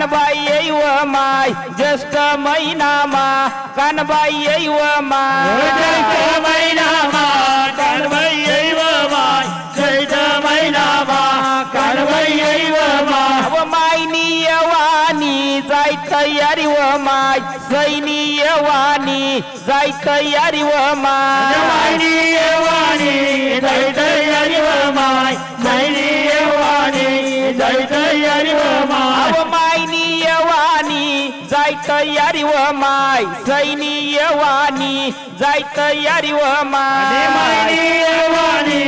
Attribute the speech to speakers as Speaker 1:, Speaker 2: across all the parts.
Speaker 1: कानबाई येईव माय ज्येष्ठ महिनामा कानबाई येईव माय.
Speaker 2: जैत मैनामा कानबाई येईव माय जैत मैनामा कानबाई येईव माय.
Speaker 1: अव मायनी येवानी जाय तयारी व माय. सैनी येवानी जाय तयारी व माय
Speaker 2: वाणी येवाणी जैत येईव माय. मैनी येवाणी जैत येईव माय.
Speaker 1: अव मायनी येवानी तयारी व माय सैनी येवानी जाय तयारी व माय.
Speaker 2: मैनी येवाणी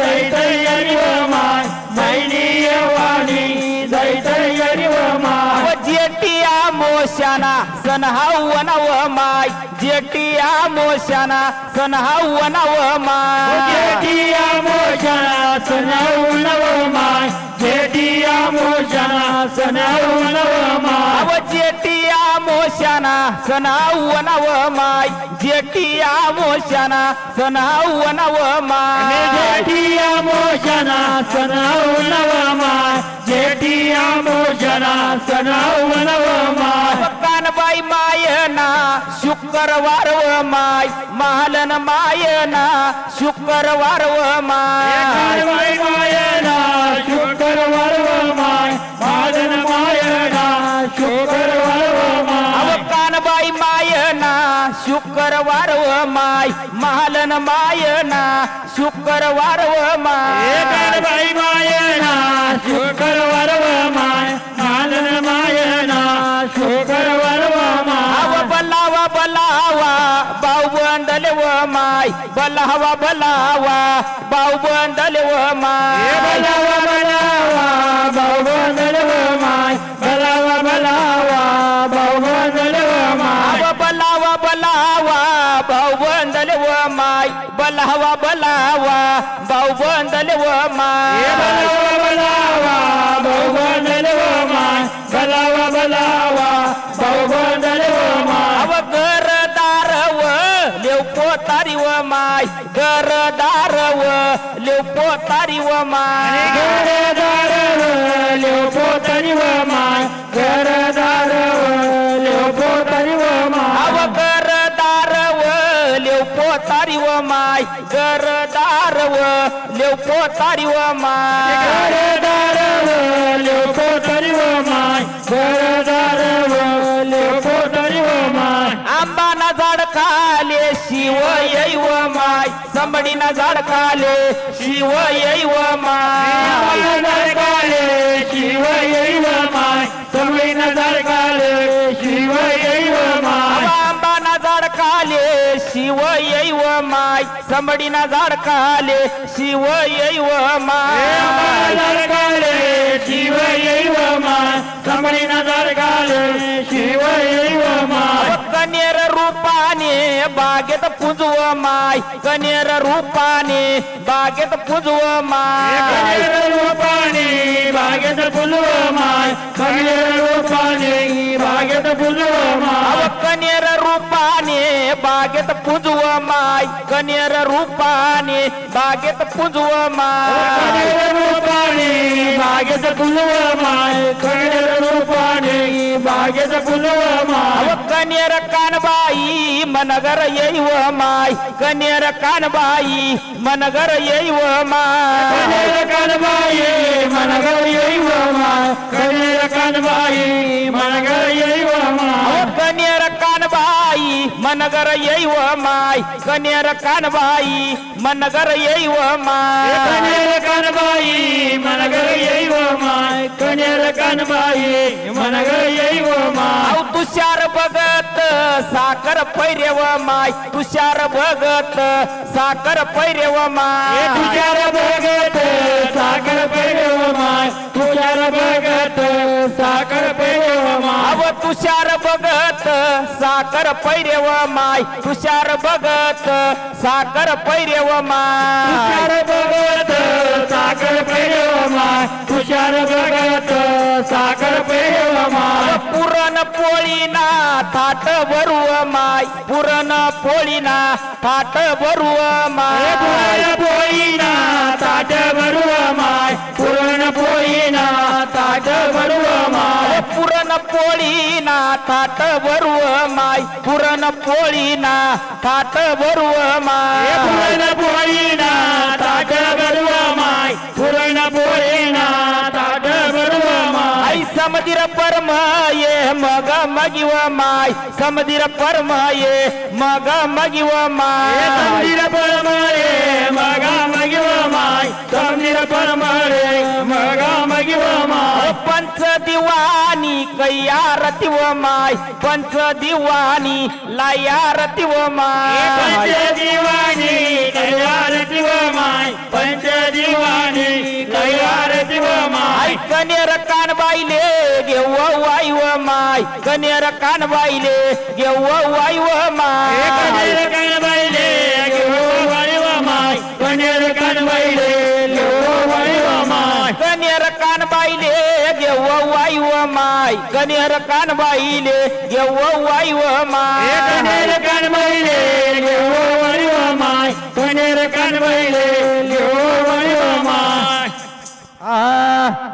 Speaker 2: जैत येईव माय. मैनी येवानी जैत येईव माय.
Speaker 1: अव जेटिया मोशाना सन हावना व माय. जेटिया मोशाना सन हावना व माय
Speaker 2: जेटिया मोशना सनाऊ नवमाय जेटिया मोशना
Speaker 1: अव जेटिया मोशाना सन हावना व माय जेटिया मोशाना सन हावना व माय
Speaker 2: जेटिया मोशना सनाऊ नवमाय जेटिया मोशना सनाऊ नवमाय
Speaker 1: कानबाई मायना शुक्रवार व माय महालन मायना शुक्रवार व माय
Speaker 2: कानबाई मायना शुक्रवार माय शुक्रवार
Speaker 1: व माय महालन मायना शुक्रवार व माय.
Speaker 2: कानबाई मायना शुक्रवार माय मादन मायना शुक्रवार माय.
Speaker 1: अव बलावा बलावा बाऊ बंदले व माय. बलावा बलावा बाऊ बंदले व माय.
Speaker 2: बलावा बलावा बहुबंदल माय. बलावा बलावा बहुबंदल
Speaker 1: बलावा बलावा भाऊ बंदले व माय बलावा बलावा
Speaker 2: बहुबंदल माय बलावा बलावा बहुबंदल माय
Speaker 1: अव व लेव पोतारी व माय. घरदार व लेव पोतारी व माय.
Speaker 2: लिओ पोतरी व माय.
Speaker 1: लेव पोतारी व माय घरदार
Speaker 2: लिओ पोतरी व माय. घरदार लिओ
Speaker 1: झाड खाले शिव येई व माय. संबडीना झाड खाले शिव येई व माय
Speaker 2: नजर काले शिव येईव शिव
Speaker 1: येई व माय संबडीना झाड खाले शिव येई व माय
Speaker 2: काले शिव येईव माय सगळी नजर काले शिव येईव माय
Speaker 1: कनेर रूपाने बागेत पुजव माय कनेर रूपाने बागेत पुजव माय.
Speaker 2: कनेर रूपाने बागेत फुलव माय कनेर रूपाने बागेत फुलव माय.
Speaker 1: बागेत पुजव माय कनेर रूपाने बागेत पुजव माय.
Speaker 2: रूपाने बागेत फुलव माय कनेर रूपाने बागेत फुलव माय.
Speaker 1: कनेर कानबाई मनगर येईव माय. कनेर कानबाई मनगर येईव माय.
Speaker 2: कनेर कानबाई मनगर येईव माय. कनेर कानबाई मनगर येईव माय.
Speaker 1: कनेर मनगर येईव माय कनेर कानबाई मनगर येईव माय
Speaker 2: कनेर कानबाई मनगर येईव माय कनेर कानबाई मनगर येईव माय
Speaker 1: तुषार भगत साखर पैरेव माय तुषार भगत साखर पैरेव माय
Speaker 2: तुझ्यार भगत सागर पेरव माय तुझ्यार भगत सागर पेरव माय
Speaker 1: अव तुषार भगत साखर पैरेव माय तुषार भगत साखर पैरेव माय. ಪೋಳಿನ ತಾಟ ಬರುವ
Speaker 2: ಮಾಯ್ ಪುರನ ಪೋಳಿನ ತಾಟ ಬರುವ ಮಾಯ ಪೋಳಿನ ತಾಟ ಬರುವ ಮಾಯ್
Speaker 1: ಪುರನ ಪೋಳಿನ ತಾಟ ಬರುವ ಮಾಯ ಪುರನ ಪೋಳಿನ ತಾಟ ಬರುವ ಮಾಯ್ ಪುರನ
Speaker 2: ಪೋಳಿನ ತಾಟ ಬರುವ ಮಾಯ ಪುರನ ಪೋಳಿನ ತಾಟ ಬರುವ ಮಾಯ್ ಪುರನ
Speaker 1: ಪೋಳಿನ समधीर परम ये मग मगिव माय समधीर परम ये मग मगिव माय
Speaker 2: मंदिर परमळे मगा मगिव माय मंदिर परमळे मगा मगिव माय
Speaker 1: पंच दिवाणी कैया रतिव माय पंच दिवाणी लाया रतिव माय
Speaker 2: पंच दिवाणी कनेर कानबाईले घेव वाई व माय
Speaker 1: कनेर कानबाईले घेव वाई व माय कनेर कानबाईले घेव वाई व माय
Speaker 2: कनेर कानबाईले घेव वाई व माय कनेर कानबाईले घेव वाई व माय
Speaker 1: कनेर कानबाईले वाई व माय कनेर कानबाईले घेव वाई व माय
Speaker 2: कनेर कानबाईले घेव वाई व माय आ.